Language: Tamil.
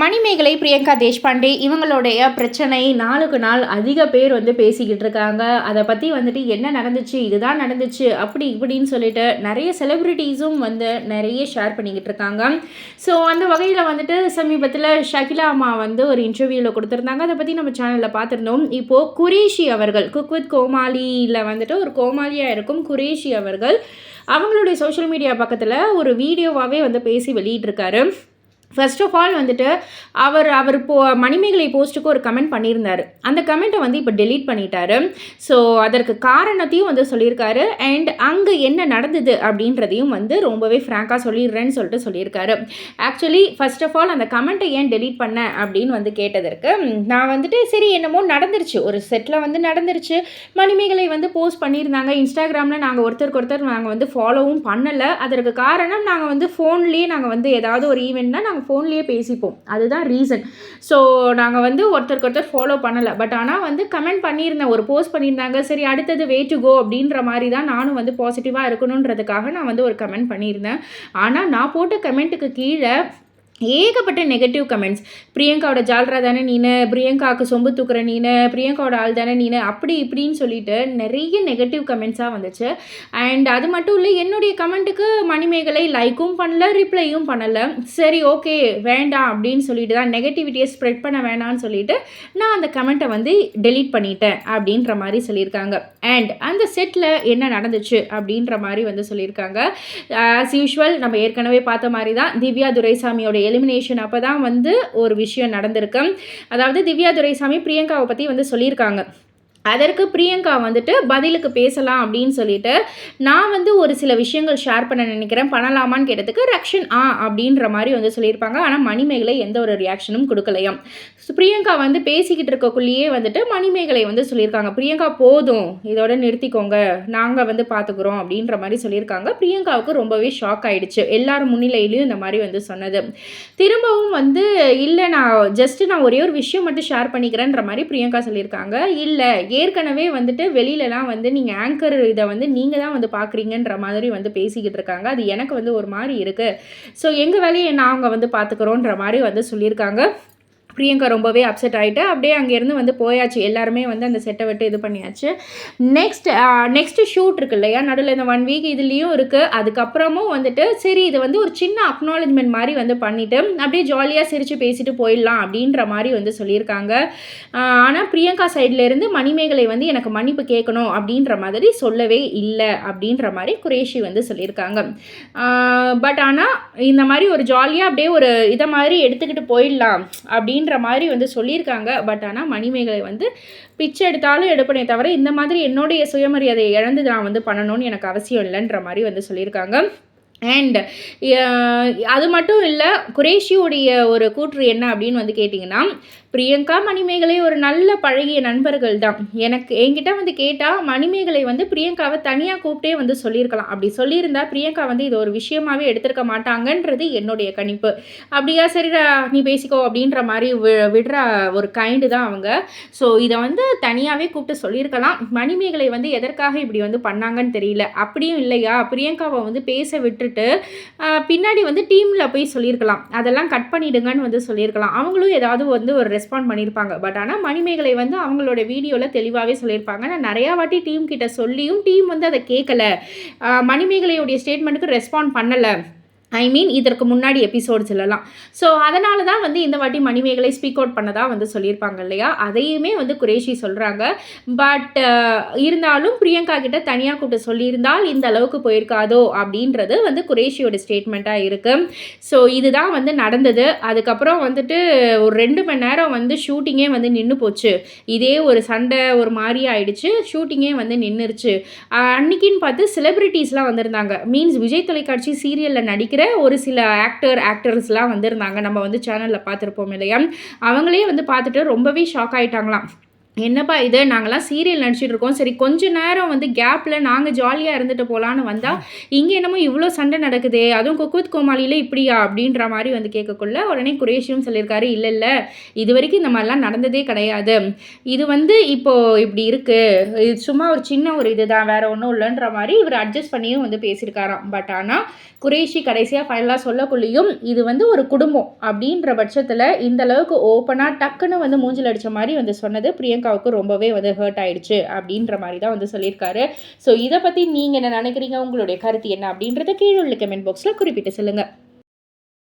மணிமேகலை பிரியங்கா தேஷ்பாண்டே இவங்களுடைய பிரச்சனை நாளுக்கு நாள் அதிக பேர் வந்து பேசிக்கிட்டு இருக்காங்க. அதை பற்றி வந்துட்டு என்ன நடந்துச்சு இதுதான் நடந்துச்சு அப்படி இப்படின்னு சொல்லிட்டு நிறைய செலிப்ரிட்டிஸும் வந்து நிறைய ஷேர் பண்ணிக்கிட்டு இருக்காங்க. ஸோ அந்த வகையில் வந்துட்டு சமீபத்தில் ஷகிலா அம்மா வந்து ஒரு இன்டர்வியூவில் கொடுத்துருந்தாங்க. அதை பற்றி நம்ம சேனலில் பார்த்துருந்தோம். இப்போது குரேஷி அவர்கள் குக் வித் கோமாளியில் வந்துட்டு ஒரு கோமாளியாக இருக்கும் குரேஷி அவர்கள் அவங்களுடைய சோஷியல் மீடியா பக்கத்தில் ஒரு வீடியோவாகவே வந்து பேசி வெளியிட்டிருக்காரு. ஃபர்ஸ்ட் ஆஃப் ஆல் வந்துட்டு அவர் அவர் போ மணிமேகலை போஸ்ட்டுக்கு ஒரு கமெண்ட் பண்ணியிருந்தார். அந்த கமெண்ட்டை வந்து இப்போ டெலீட் பண்ணிட்டாரு. ஸோ அதற்கு காரணத்தையும் வந்து சொல்லியிருக்காரு. அண்ட் அங்கே என்ன நடந்தது அப்படின்றதையும் வந்து ரொம்பவே ஃப்ராங்காக சொல்லிடுறேன்னு சொல்லிட்டு சொல்லியிருக்காரு. ஆக்சுவலி ஃபர்ஸ்ட் ஆஃப் ஆல் அந்த கமெண்ட்டை ஏன் டெலீட் பண்ண அப்படின்னு வந்து கேட்டதற்கு நான் வந்துட்டு சரி என்னமோ நடந்துருச்சு. ஒரு செட்டில் வந்து நடந்துருச்சு. மணிமேகலை வந்து போஸ்ட் பண்ணியிருந்தாங்க. இன்ஸ்டாகிராமில் நாங்கள் ஒருத்தருக்கு ஒருத்தர் நாங்கள் வந்து ஃபாலோவும் பண்ணலை. அதற்கு காரணம் நாங்கள் வந்து ஃபோன்லேயே நாங்கள் வந்து ஏதாவது ஒரு ஈவெண்ட்னால் நாங்கள் ஃபோன்லேயே பேசிப்போம். அதுதான் ரீசன் ஸோ நாங்கள் வந்து ஒருத்தருக்கு ஒருத்தர் ஃபாலோ பண்ணலை. பட் ஆனால் வந்து கமெண்ட் பண்ணியிருந்தேன். ஒரு போஸ்ட் பண்ணியிருந்தாங்க. சரி அடுத்தது வே டு கோ அப்படின்ற மாதிரி தான் நானும் வந்து பாசிட்டிவாக இருக்கணுன்றதுக்காக நான் வந்து ஒரு கமெண்ட் பண்ணியிருந்தேன். ஆனால் நான் போட்ட கமெண்ட்டுக்கு கீழே ஏகப்பட்ட நெகட்டிவ் கமெண்ட்ஸ் பிரியங்காவோட ஜால்ரா தானே நீனு? பிரியங்காவுக்கு சொம்பு தூக்குற நீனு? பிரியங்காவோட ஆள் தானே நீனு? அப்படி இப்படின்னு சொல்லிட்டு நிறைய நெகட்டிவ் கமெண்ட்ஸாக வந்துச்சு. அண்ட் அது மட்டும் இல்லை என்னுடைய கமெண்ட்டுக்கு மணிமேகலை லைக்கும் பண்ணல ரிப்ளையும் பண்ணலை. சரி ஓகே வேண்டாம் அப்படின்னு சொல்லிட்டு தான் நெகட்டிவிட்டியை ஸ்ப்ரெட் பண்ண வேணாம்னு சொல்லிட்டு நான் அந்த கமெண்ட்டை வந்து டெலீட் பண்ணிட்டேன் அப்படின்ற மாதிரி சொல்லியிருக்காங்க. அண்ட் அந்த செட்டில் என்ன நடந்துச்சு அப்படின்ற மாதிரி வந்து சொல்லியிருக்காங்க. ஆஸ் யூஷுவல் நம்ம ஏற்கனவே பார்த்த மாதிரி தான் திவ்யா துரைசாமியோட எலிமினேஷன் அப்போ தான் வந்து ஒரு விஷயம் நடந்திருக்கு. அதாவது திவ்யா துரைசாமி பிரியங்காவை பற்றி வந்து சொல்லியிருக்காங்க. அதற்கு பிரியங்கா வந்துட்டு பதிலுக்கு பேசலாம் அப்படின்னு சொல்லிட்டு நான் வந்து ஒரு சில விஷயங்கள் ஷேர் பண்ண நினைக்கிறேன். பண்ணலாமான்னு கேட்டதுக்கு ரக்ஷன் ஆ அப்படின்ற மாதிரி வந்து சொல்லியிருப்பாங்க. ஆனால் மணிமேகலை எந்த ஒரு ரியாக்ஷனும் கொடுக்கலையாம் பிரியங்கா வந்து பேசிக்கிட்டு இருக்கக்குள்ளேயே வந்துட்டு மணிமேகலை வந்து சொல்லியிருக்காங்க. பிரியங்கா போதும். இதோட நிறுத்திக்கோங்க. நாங்கள் வந்து பார்த்துக்குறோம் அப்படின்ற மாதிரி சொல்லியிருக்காங்க. பிரியங்காவுக்கு ரொம்பவே ஷாக் ஆகிடுச்சு எல்லாரும் முன்னிலையிலையும் இந்த மாதிரி வந்து சொன்னது. திரும்பவும் வந்து இல்லை நான் ஜஸ்ட்டு நான் ஒரே ஒரு விஷயம் மட்டும் ஷேர் பண்ணிக்கிறேன்ற மாதிரி பிரியங்கா சொல்லியிருக்காங்க. இல்லை ஏற்கனவே வந்துட்டு வெளியிலலாம் வந்து நீங்கள் ஆங்கர் இதை வந்து நீங்கள் தான் வந்து பார்க்குறீங்கன்ற மாதிரி வந்து பேசிக்கிட்டு இருக்காங்க. அது எனக்கு வந்து ஒரு மாதிரி இருக்குது ஸோ எங்கள் வேலையை நாங்கள் வந்து பார்த்துக்குறோன்ற மாதிரி வந்து சொல்லியிருக்காங்க. பிரியங்கா ரொம்பவே அப்செட் ஆகிட்டு அப்படியே அங்கேருந்து வந்து போயாச்சு. எல்லாருமே வந்து அந்த செட்டை விட்டு இது பண்ணியாச்சு. நெக்ஸ்ட் நெக்ஸ்ட்டு ஷூட் இருக்கு இல்லையா? நடுவில் இந்த ஒன் வீக் இதுலேயும் இருக்குது அதுக்கப்புறமும் வந்துட்டு சரி இது வந்து ஒரு சின்ன அக்னாலஜ்மெண்ட் மாதிரி வந்து பண்ணிவிட்டு அப்படியே ஜாலியாக சிரித்து பேசிட்டு போயிடலாம் அப்படின்ற மாதிரி வந்து சொல்லியிருக்காங்க. ஆனால் பிரியங்கா சைட்லேருந்து மணிமேகலை வந்து எனக்கு மன்னிப்பு கேட்கணும் அப்படின்ற மாதிரி சொல்லவே இல்லை அப்படின்ற மாதிரி குரேஷி வந்து சொல்லியிருக்காங்க. பட் ஆனால் இந்த மாதிரி ஒரு ஜாலியாக அப்படியே ஒரு இதை மாதிரி எடுத்துக்கிட்டு போயிடலாம் அப்படின்னு அப்படின்ற மாதிரி வந்து சொல்லியிருக்காங்க. பட் ஆனால் மணிமேகலை வந்து பிச்சை எடுத்தாலும் எடுப்பனே தவிர இந்த மாதிரி என்னுடைய சுயமரியாதையை இழந்து நான் வந்து பண்ணணும்னு எனக்கு அவசியம் இல்லைன்ற மாதிரி வந்து சொல்லியிருக்காங்க. அண்ட் uh, அது மட்டும் இல்லை குரேஷியோடைய ஒரு கூற்று என்ன அப்படின்னு வந்து கேட்டிங்கன்னா பிரியங்கா மணிமேகலை ஒரு நல்ல பழகிய நண்பர்கள் தான். எனக்கு என்கிட்ட வந்து கேட்டால் மணிமேகலை வந்து பிரியங்காவை தனியாக கூப்பிட்டே வந்து சொல்லியிருக்கலாம். அப்படி சொல்லியிருந்தா பிரியங்கா வந்து இது ஒரு விஷயமாவே எடுத்திருக்க மாட்டாங்கன்றது என்னுடைய கணிப்பு. அப்படியா சரிடா நீ பேசிக்கோ அப்படின்ற மாதிரி வி விடுற ஒரு கைண்டு தான் அவங்க. ஸோ இதை வந்து தனியாகவே கூப்பிட்டு சொல்லியிருக்கலாம். மணிமேகலை வந்து எதற்காக இப்படி வந்து பண்ணாங்கன்னு தெரியல. அப்படியும் இல்லையா? பிரியங்காவை வந்து பேச விட்டுட்டு பின்னாடி வந்து டீமில் போய் சொல்லியிருக்கலாம் அதெல்லாம் கட் பண்ணிடுங்கன்னு வந்து சொல்லியிருக்கலாம் அவங்களும் ஏதாவது வந்து ஒரு ரெஸ்பாண்ட் பண்ணியிருப்பாங்க பட் ஆனால் மணிமேகலை வந்து அவங்களோட வீடியோவில் தெளிவாகவே சொல்லியிருப்பாங்க நான் நிறையா வாட்டி டீம் கிட்ட சொல்லியும் டீம் வந்து அதை கேட்கலை. மணிமேகலையுடைய ஸ்டேட்மெண்ட்டுக்கு ரெஸ்பாண்ட் பண்ணலை. ஐ மீன் இதற்கு முன்னாடி எபிசோட்ஸ்லலாம் ஸோ அதனால தான் வந்து இந்த வாட்டி மணிமேகலை ஸ்பீக் அவுட் பண்ணதாக வந்து சொல்லியிருப்பாங்க இல்லையா? அதையுமே வந்து குரேஷி சொல்கிறாங்க பட் இருந்தாலும் பிரியங்கா கிட்ட தனியாக கூப்பிட்டு சொல்லியிருந்தால் இந்த அளவுக்கு போயிருக்காதோ அப்படின்றது வந்து குரேஷியோட ஸ்டேட்மெண்ட்டாக இருக்குது ஸோ இதுதான் வந்து நடந்தது. அதுக்கப்புறம் வந்துட்டு ஒரு ரெண்டு மணி நேரம் வந்து ஷூட்டிங்கே வந்து நின்று போச்சு. இதே ஒரு சண்டை ஒரு மாதிரி ஆயிடுச்சு. ஷூட்டிங்கே வந்து நின்றுருச்சு அன்னைக்குன்னு பார்த்து செலிப்ரிட்டிஸ்லாம் வந்திருந்தாங்க. மீன்ஸ் விஜய் தொலைக்காட்சி சீரியலில் நடிக்கிற ஒரு சில ஆக்டர் ஆக்டர்ஸ்லாம் வந்திருந்தாங்க. நம்ம வந்து சேனலில் பார்த்துருப்போம் இல்லையா? அவங்களே வந்து பார்த்துட்டு ரொம்பவே ஷாக் ஆகிட்டாங்களாம் என்னப்பா இது? நாங்களாம் சீரியல் நடிச்சிட்டு இருக்கோம். சரி கொஞ்ச நேரம் வந்து கேப்பில் நாங்கள் ஜாலியாக இருந்துட்டு போகலான்னு வந்தால் இங்கே என்னமோ இவ்வளோ சண்டை நடக்குதே அதுவும் குக்குத் கோமாளியில் இப்படியா? அப்படின்ற மாதிரி வந்து கேட்கக்குள்ள உடனே குரேஷியும் சொல்லியிருக்காரு இல்லை இல்லை இது வரைக்கும் இந்த மாதிரிலாம் நடந்ததே கிடையாது. இது வந்து இப்போது இப்படி இருக்குது இது சும்மா ஒரு சின்ன ஒரு இது தான் வேறு ஒன்றும் இல்லைன்ற மாதிரி இவர் அட்ஜஸ்ட் பண்ணியும் வந்து பேசியிருக்காராம். பட் ஆனால் குரேஷி கடைசியாக ஃபைனலாக சொல்லக்குள்ளேயும் இது வந்து ஒரு குடும்பம். அப்படின்ற பட்சத்தில் இந்தளவுக்கு ஓப்பனாக டக்குன்னு வந்து மூஞ்சில் அடித்த மாதிரி வந்து சொன்னது பிரியங்காவுக்கு ரொம்பவே வந்து ஹர்ட் ஆயிடுச்சு அப்படின்ற மாதிரி தான் வந்து சொல்லியிருக்காரு. ஸோ இதை பற்றி நீங்கள் என்ன நினைக்கிறீங்க? உங்களுடைய கருத்து என்ன அப்படின்றத கீழே உள்ள கமெண்ட் பாக்ஸில் குறிப்பிட்டு சொல்லுங்கள்